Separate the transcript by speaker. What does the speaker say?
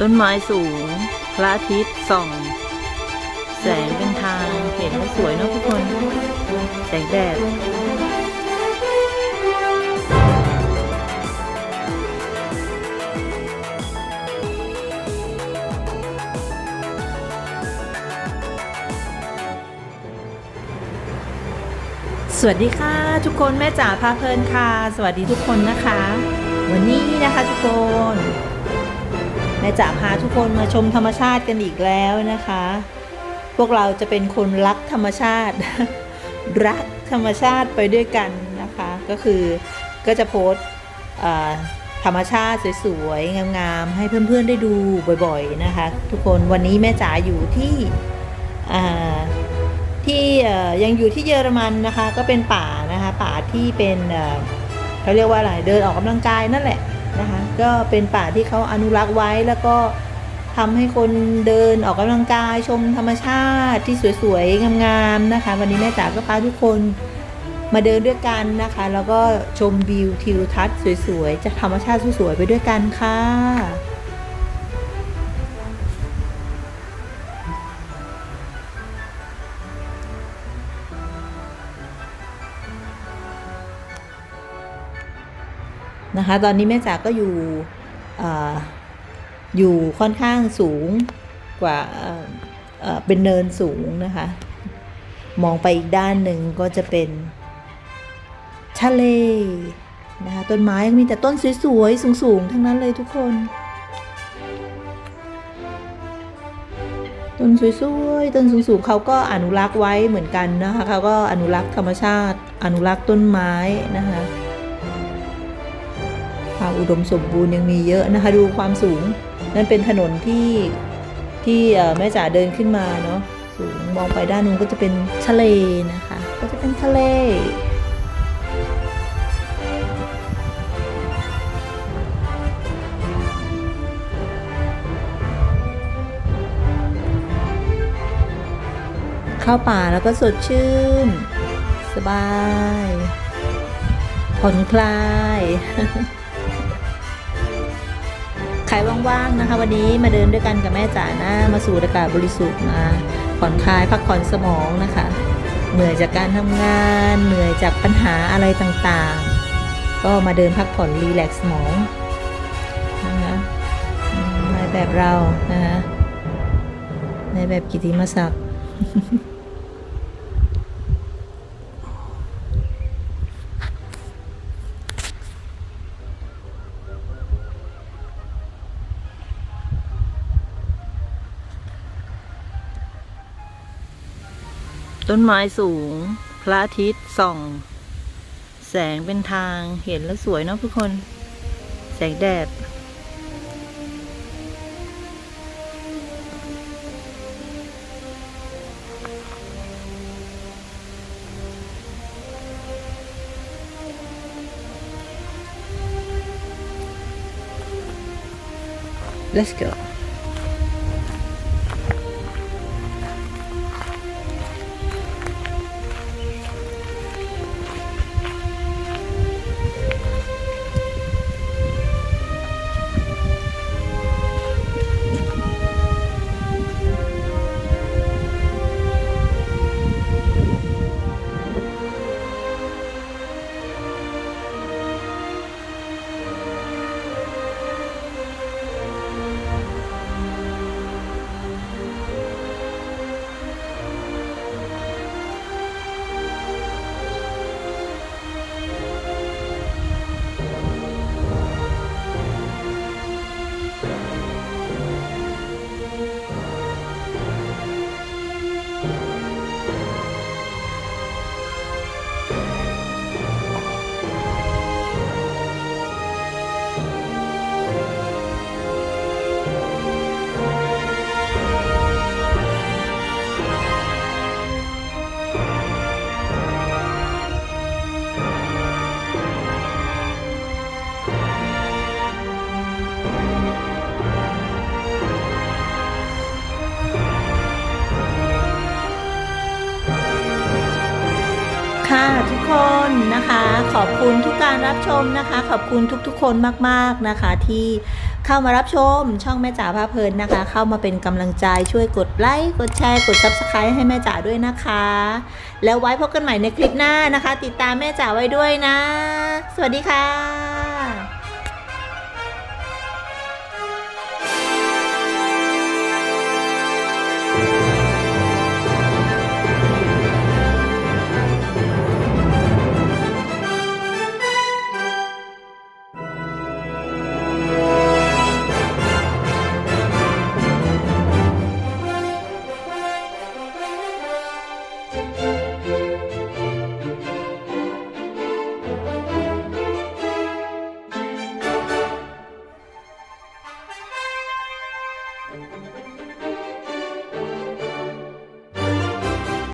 Speaker 1: ต้นไม้สูง พระอาทิตย์ส่อง แสงเป็นทาง เห็นแล้วสวยเนอะทุกคน แสงแดดสวัสดีค่ะ ทุกคนแม่จ๋าพาเพลินค่ะ สวัสดีทุกคนนะคะ วันนี้นะคะทุกคน ม่จ๋าพาทุกคนมาชมธรรมชาติกันอีกแล้วนะคะ พวกเราจะเป็นคนรักธรรมชาติ รักธรรมชาติไปด้วยกันนะคะ ก็คือก็จะโพสธรรมชาติสวยๆ งามๆ ให้เพื่อนๆได้ดูบ่อยๆนะคะ ทุกคนวันนี้แม่จ๋าอยู่ที่ที่ยังอยู่ที่เยอรมันนะคะ ก็เป็นป่านะคะ ป่าที่เป็นเอ่อเขาเรียกว่าอะไรเดินออกกำลังกายนั่นแหละ นะคะก็เป็นป่าที่เขาอนุรักษ์ไว้แล้วก็ทำให้คนเดินออกกำลังกายชมธรรมชาติที่สวยๆ งามๆนะคะ วันนี้แม่จ๋าก็พาทุกคนมาเดินด้วยกันนะคะ แล้วก็ชมวิวทิวทัศน์สวยๆจากธรรมชาติสวยๆไปด้วยกันค่ะ นะคะ ตอนนี้แม่จ๋าก็อยู่อาอยู่ค่อนข้างสูงกว่าเป็นเนินสูงนะคะ มองไปอีกด้านหนึ่งก็จะเป็นทะเลนะคะต้นไม้มีแต่ต้นสวยๆสูงๆทั้งนั้นเลยทุกคน ต้นสวยๆต้นสูงๆเขาก็อนุรักษ์ไว้เหมือนกันนะคะเขาก็อนุรักษ์ธรรมชาติ อนุรักษ์ต้นไม้นะคะ ความอุดมสมบูรณ์ยังมีเยอะนะคะ ดูความสูง นั่นเป็นถนนที่ที่แม่จ๋าเดินขึ้นมาเนาะสูงมองไปด้านนู้นก็จะเป็นทะเลนะคะ ก็จะเป็นทะเลเข้าป่าแล้วก็สดชื่น สบาย ผ่อนคลาย รว่างๆนะคะ วันนี้มาเดินด้วยกันกับแม่จ๋านะมาสูดอากาศบริสุทธิ์มาผ่อนคลายพักผ่อนสมองนะคะ เหนื่อยจากการทำงาน เหนื่อยจากปัญหาอะไรต่างๆ ก็มาเดินพักผ่อนรีแลกซ์สมองนะคะในแบบเรานะคะในแบบกิติมศักดิ์ ต้นไม้สูง พระอาทิตย์ส่อง แสงเป็นทางเห็นแล้วสวยเนาะทุกคน แสงแดด Let's go นะคะ ขอบคุณทุกการรับชมนะคะ ขอบคุณทุกๆ คนมากๆนะคะที่เข้ามารับชมช่องแม่จ๋าพาเพลินนะคะ เข้ามาเป็นกำลังใจช่วยกดไลค์กดแชร์กด subscribe ให้แม่จ๋าด้วยนะคะ แล้วไว้พบกันใหม่ในคลิปหน้านะคะ ติดตามแม่จ๋าไว้ด้วยนะ สวัสดีค่ะ